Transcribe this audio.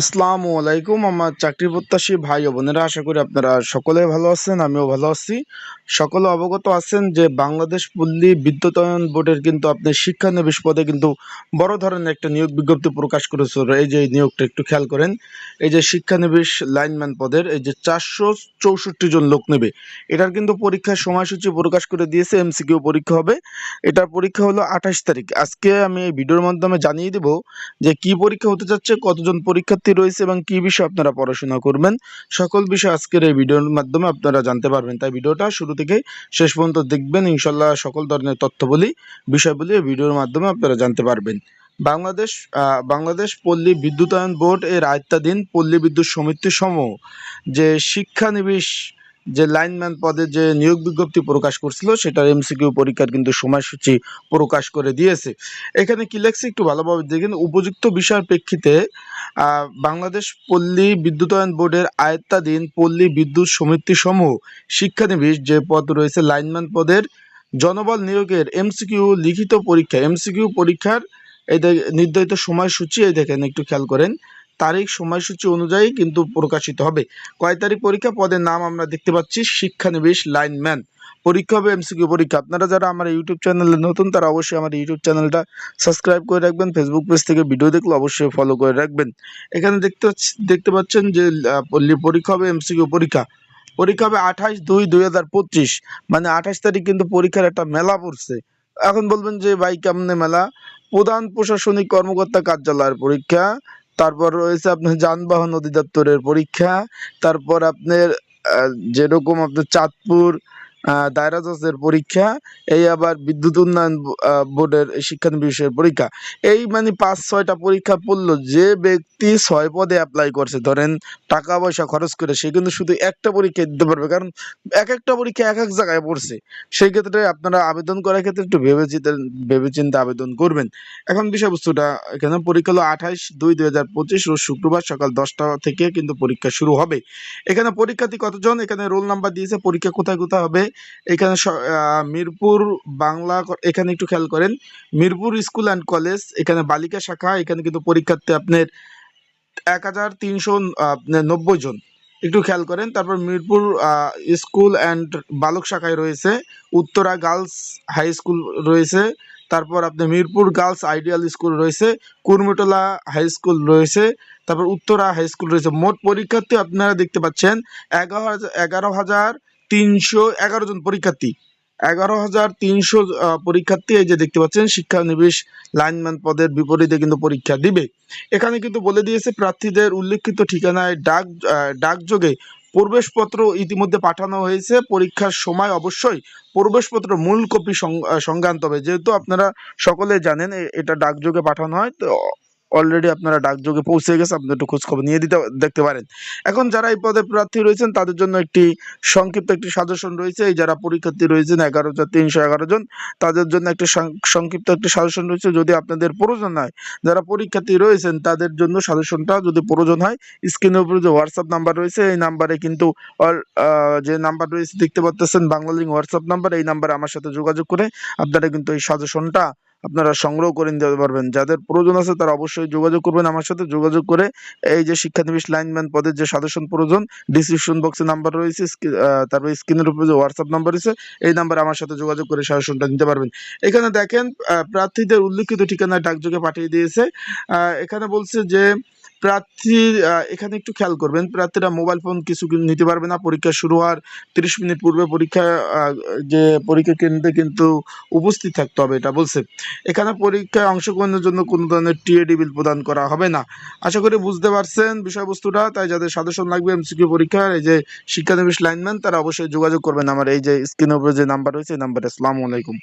আসসালামু আলাইকুম, আমার চাকরি প্রত্যাশী ভাই ও বোনেরা, আশা করি আপনারা সকলে ভালো আছেন, আমিও ভালো আছি। সকলে অবগত আছেন যে বাংলাদেশ পল্লী বিদ্যুতায়ন বোর্ডের কিন্তু আপনি শিক্ষানবিশ পদে কিন্তু বড় ধরনের একটা নিয়োগ বিজ্ঞপ্তি প্রকাশ করেছিল এই যে নিয়োগটা একটু খেয়াল করেন, এই যে শিক্ষানবিশ লাইনম্যান পদের, এই যে চারশো চৌষট্টি জন লোক নেবে, এটার কিন্তু পরীক্ষার সময়সূচি প্রকাশ করে দিয়েছে এমসিকিউ পরীক্ষা হবে। এটার পরীক্ষা হলো আঠাশ তারিখ। আজকে আমি এই ভিডিওর মাধ্যমে জানিয়ে দেব যে কি পরীক্ষা হতে যাচ্ছে, কতজন পরীক্ষার্থী রয়েছে এবং কি বিষয়ে আপনারা পড়াশোনা করবেন, সকল বিষয় আজকের এই ভিডিওর মাধ্যমে আপনারা জানতে পারবেন। তাই ভিডিওটা শুরু থেকে শেষ পর্যন্ত দেখবেন। ইনশাল্লাহ সকল ধরনের তথ্যবলী বিষয়গুলি এই ভিডিওর মাধ্যমে আপনারা জানতে পারবেন। বাংলাদেশ বাংলাদেশ পল্লী বিদ্যুতায়ন বোর্ড এর আয়ত্তাধীন পল্লী বিদ্যুৎ সমিতি সমূহ যে শিক্ষানবিশ যে লাইনম্যান পদে যে নিয়োগ বিজ্ঞপ্তি প্রকাশ করছিল, সেটার এমসিকিউ পরীক্ষার কিন্তু সময়সূচি প্রকাশ করে দিয়েছে। এখানে কি লেখছে একটু ভালোভাবে দেখেন। উপযুক্ত বিষয়ের প্রেক্ষিতে বাংলাদেশ পল্লী বিদ্যুতায়ন বোর্ডের আয়ত্তাধীন পল্লী বিদ্যুৎ সমিতি সমূহ শিক্ষানবিশ যে পদ রয়েছে লাইনম্যান পদের, জনবল নিয়োগের এমসিকিউ লিখিত পরীক্ষা এমসিকিউ পরীক্ষার এই নির্ধারিত সময়সূচি, এই দেখেন একটু খেয়াল করেন। তারিখ সময়সূচি অনুযায়ী কিন্তু প্রকাশিত হবে। কয় তারিখ পরীক্ষা? পদের নাম আমরা দেখতে পাচ্ছি, শিক্ষানবিশ লাইনম্যান। পরীক্ষা হবে এমসিকিউ পরীক্ষা। আপনারা যারা আমার ইউটিউব চ্যানেলে নতুন, তারা অবশ্যই আমার ইউটিউব চ্যানেলটা সাবস্ক্রাইব করে রাখবেন। ফেসবুক পেজ থেকে ভিডিও দেখলে অবশ্যই ফলো করে রাখবেন। এখানে দেখতে দেখতে পাচ্ছেন যে পরীক্ষা হবে এমসিকিউ পরীক্ষা। পরীক্ষা হবে আঠাশ দুই দুই হাজার পঁচিশ। মানে আঠাশ তারিখ কিন্তু পরীক্ষার একটা মেলা পড়ছে। এখন বলবেন যে, ভাই, কেমনে মেলা? প্রধান প্রশাসনিক কর্মকর্তা কার্যালয়ের পরীক্ষা। তারপর রয়েছে আপনার যানবাহন অধিদপ্তরের পরীক্ষা তারপর আপনার যেরকম আপনার চাঁদপুর দায়রা জজের পরীক্ষা, এই আবার বিদ্যুৎ উন্নয়ন বোর্ডের বোর্ডের শিক্ষানবিশের পরীক্ষা। এই মানে পাঁচ, ছয়টা পরীক্ষা পড়ল, যে ব্যক্তি ছয় পদে অ্যাপ্লাই করছে, ধরেন টাকা পয়সা খরচ করে, সে কিন্তু শুধু একটা পরীক্ষা দিতে পারবে, কারণ এক একটা পরীক্ষা এক এক জায়গায় পড়ছে। সেই ক্ষেত্রে আপনারা আবেদন করার ক্ষেত্রে একটু ভেবে চিন্তে ভেবে আবেদন করবেন। এখন বিষয়বস্তুটা, এখানে পরীক্ষা হলো আঠাইশ দুই দুই হাজার পঁচিশ রোজ শুক্রবার সকাল দশটা থেকে কিন্তু পরীক্ষা শুরু হবে। এখানে পরীক্ষার্থী কতজন? এখানে রোল নাম্বার দিয়েছে, পরীক্ষা কোথায় কোথায় হবে? এখানে মিরপুর বাংলা এখানে একটু খেয়াল করেন। মিরপুর স্কুল অ্যান্ড কলেজ, এখানে বালিকা শাখা, এখানে কিন্তু পরীক্ষার্থী আপনার এক হাজার তিনশো নব্বই জন। একটু খেয়াল করেন, তারপর মিরপুর স্কুল অ্যান্ড বালক শাখায় রয়েছে, উত্তরা গার্লস হাই স্কুল রয়েছে, তারপর আপনি মিরপুর গার্লস আইডিয়াল স্কুল রয়েছে কুর্মিটোলা হাই স্কুল রয়েছে, তারপর উত্তরা হাই স্কুল রয়েছে। মোট পরীক্ষার্থী আপনারা দেখতে পাচ্ছেন, এগারো হাজার এগারো হাজার তিনশো এগারো জন পরীক্ষার্থী। এগারো হাজার তিনশো পরীক্ষার্থী এই যে দেখতে পাচ্ছেন শিক্ষানবিশ লাইনম্যান পদের বিপরীতে কিন্তু পরীক্ষা দিবে। এখানে কিন্তু বলে দিয়েছে, প্রার্থীদের উল্লেখিত ঠিকানায় ডাক ডাকযোগে প্রবেশপত্র ইতিমধ্যে পাঠানো হয়েছে। পরীক্ষার সময় অবশ্যই প্রবেশপত্র মূল কপি সংজ্ঞা আনতে হবে। যেহেতু আপনারা সকলে জানেন এটা ডাকযোগে পাঠানো হয়। তো অলরেডি আপনারা ডাকযোগে পৌঁছে গেছে, আপনি একটু খোঁজ খবর নিয়ে দিতে, দেখতে পারেন। এখন যারা এই পদে প্রার্থী রয়েছেন, তাদের জন্য একটি সংক্ষিপ্ত একটি সাজেশন রয়েছে। এই যারা পরীক্ষার্থী রয়েছেন, এগারো হাজার তিনশো এগারো জন, তাদের জন্য একটি সংক্ষিপ্ত একটি সাজেশন রয়েছে। যদি আপনাদের প্রয়োজন হয়, যারা পরীক্ষার্থী রয়েছেন, তাদের জন্য সাজেশনটা যদি প্রয়োজন হয় স্ক্রিনের উপরে যে হোয়াটসঅ্যাপ নাম্বার রয়েছে, এই নাম্বারে কিন্তু যে নাম্বার রয়েছে, দেখতে পাচ্ছেন বাংলা লিঙ্ক হোয়াটসঅ্যাপ নাম্বার এই নাম্বারে আমার সাথে যোগাযোগ করে আপনারা কিন্তু এই সাজেশনটা আপনারা সংগ্রহ করে নিতে পারবেন। যাদের প্রয়োজন আছে তারা অবশ্যই যোগাযোগ করবেন আমার সাথে। যোগাযোগ করে এই যে শিক্ষানবিশ লাইনম্যান পদের যে সাজেশন প্রয়োজন ডিসক্রিপশন বক্সে নাম্বার রয়েছে তারপরে স্ক্রিনের উপরে যে হোয়াটসঅ্যাপ নাম্বার রয়েছে, এই নাম্বারে আমার সাথে যোগাযোগ করে সাজেশনটা নিতে পারবেন। এখানে দেখেন প্রার্থীদের উল্লিখিত ঠিকানায় ডাকযোগে পাঠিয়ে দিয়েছে। এখানে বলছে যে প্রার্থী এখানে একটু খেয়াল করবেন, প্রার্থীরা মোবাইল ফোন কিছু নিতে পারবে না, পরীক্ষা শুরু হওয়ার তিরিশ মিনিট পূর্বে পরীক্ষা যে পরীক্ষা কেন্দ্রে কিন্তু উপস্থিত থাকতে হবে, এটা বলছে। এখানে পরীক্ষায় অংশগ্রহণের জন্য কোনো ধরনের টিএডি বিল প্রদান করা হবে না। আশা করি বুঝতে পারছেন বিষয়বস্তুটা, তাই যাদের সাজেশন লাগবে এমসিকিউ পরীক্ষার, এই যে শিক্ষানবিশ লাইনম্যান তারা অবশ্যই যোগাযোগ করবেন আমার এই যে স্ক্রিনের উপরে যে নাম্বার রয়েছে, এই নাম্বারে আসসালামু আলাইকুম।